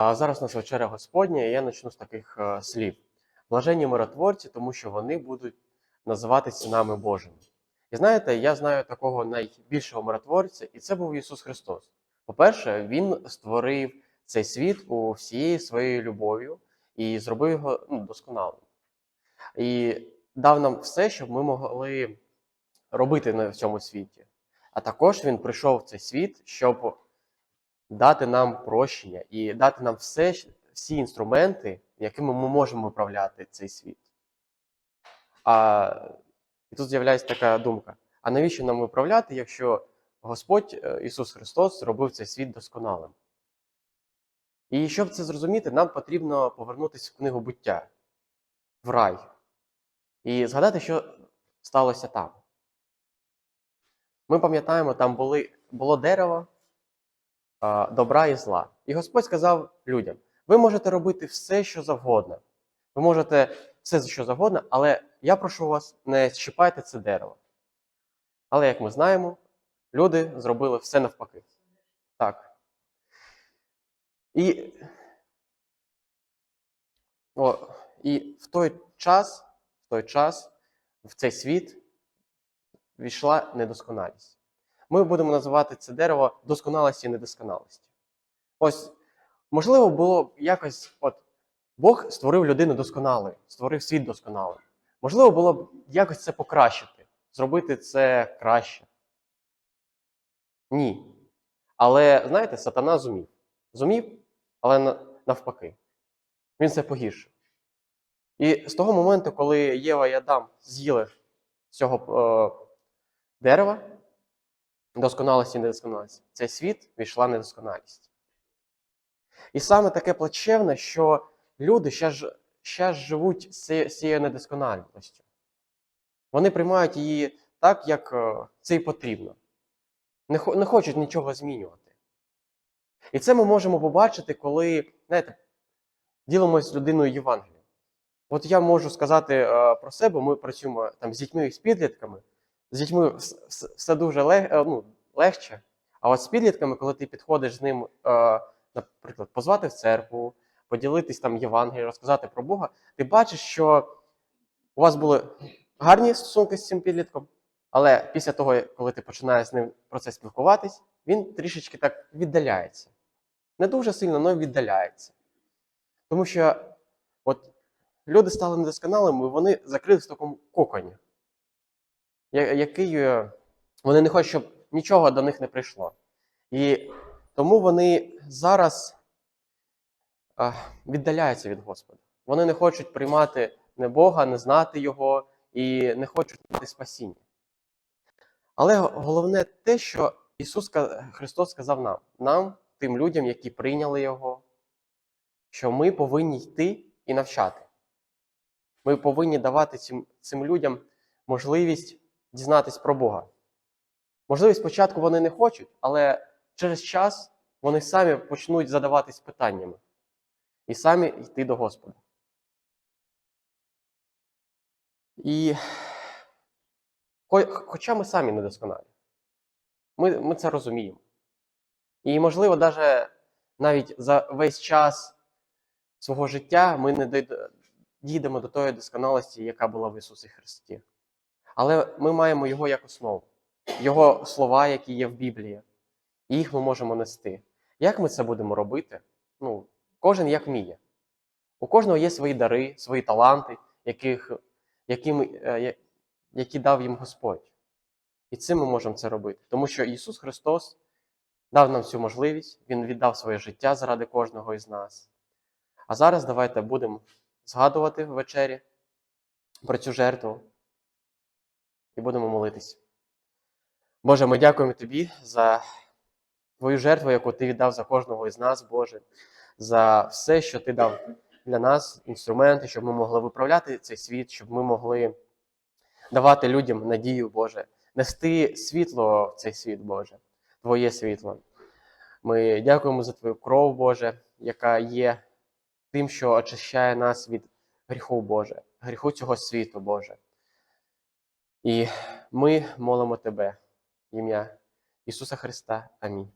А зараз нас вечеря Господня, і я почну з таких е, слів. Блаженні миротворці, тому що вони будуть називати синами Божими. І знаєте, я знаю такого найбільшого миротворця, і це був Ісус Христос. По-перше, Він створив цей світ у всією своєю любов'ю і зробив його ну, досконалим. І дав нам все, щоб ми могли робити на- цьому світі. А також Він прийшов в цей світ, щоб дати нам прощення і дати нам все, всі інструменти, якими ми можемо управляти цей світ. А і тут з'являється така думка: а навіщо нам управляти, якщо Господь е, Ісус Христос зробив цей світ досконалим? І щоб це зрозуміти, нам потрібно повернутися в книгу буття, в рай, і згадати, що сталося там. Ми пам'ятаємо, там були, було дерево добра і зла. І Господь сказав людям: ви можете робити все, що завгодно. Ви можете все, що завгодно, але я прошу вас, не чіпайте це дерево. Але, як ми знаємо, люди зробили все навпаки. Так. І, о, і в той час, в той час, в цей світ війшла недосконалість. Ми будемо називати це дерево досконалості і недосконалості. Ось, можливо, було б якось, от Бог створив людину досконалою, створив світ досконалим. Можливо, було б якось це покращити, зробити це краще. Ні. Але, знаєте, сатана зумів. Зумів, але навпаки. Він це погіршив. І з того моменту, коли Єва і Адам з'їли цього е, дерева, досконалості і недосконалості, в цей світ війшла недосконалість. І саме таке плачевне, що люди ще ж, ще ж живуть з цією- недосконалістю. Вони приймають її так, як е, це і потрібно. Не, не хочуть нічого змінювати. І це ми можемо побачити, коли, знаєте, ділимося з людиною Євангелієм. От я можу сказати е, про себе, ми працюємо там з дітьми і з підлітками. З дітьми вс- вс- все дуже лег, е, ну, легше. А от з підлітками, коли ти підходиш з ним, е, наприклад, позвати в церкву, поділитись там Євангелієм, розказати про Бога, ти бачиш, що у вас були гарні стосунки з цим підлітком, але після того, коли ти починаєш з ним про це спілкуватись, він трішечки так віддаляється. Не дуже сильно, але віддаляється. Тому що от люди стали недосконалими, вони закрились в такому коконі, який е, вони не хочуть, щоб нічого до них не прийшло. І тому вони зараз віддаляються від Господа. Вони не хочуть приймати не Бога, не знати Його і не хочуть мати спасіння. Але головне те, що Ісус Христос сказав нам, нам, тим людям, які прийняли Його, що ми повинні йти і навчати. Ми повинні давати цим, цим людям можливість дізнатись про Бога. Можливо, спочатку вони не хочуть, але через час вони самі почнуть задаватись питаннями і самі йти до Господа. І хоча ми самі недосконалі, ми, ми це розуміємо. І, можливо, даже навіть за весь час свого життя ми не дійдемо до тої досконалості, яка була в Ісусі Христі. Але ми маємо Його як основу, Його слова, які є в Біблії, і їх ми можемо нести. Як ми це будемо робити? Ну, кожен як вміє. У кожного є свої дари, свої таланти, яких, які, ми, е, які дав їм Господь. І цим ми можемо це робити. Тому що Ісус Христос дав нам цю можливість, Він віддав своє життя заради кожного із нас. А зараз давайте будемо згадувати в вечері про цю жертву і будемо молитись. Боже, ми дякуємо Тобі за Твою жертву, яку Ти віддав за кожного із нас, Боже, за все, що Ти дав для нас, інструменти, щоб ми могли виправляти цей світ, щоб ми могли давати людям надію, Боже, нести світло в цей світ, Боже, Твоє світло. Ми дякуємо за Твою кров, Боже, яка є тим, що очищає нас від гріху, Боже, гріху цього світу, Боже. І ми молимо Тебе, ім'я Ісуса Христа. Амінь.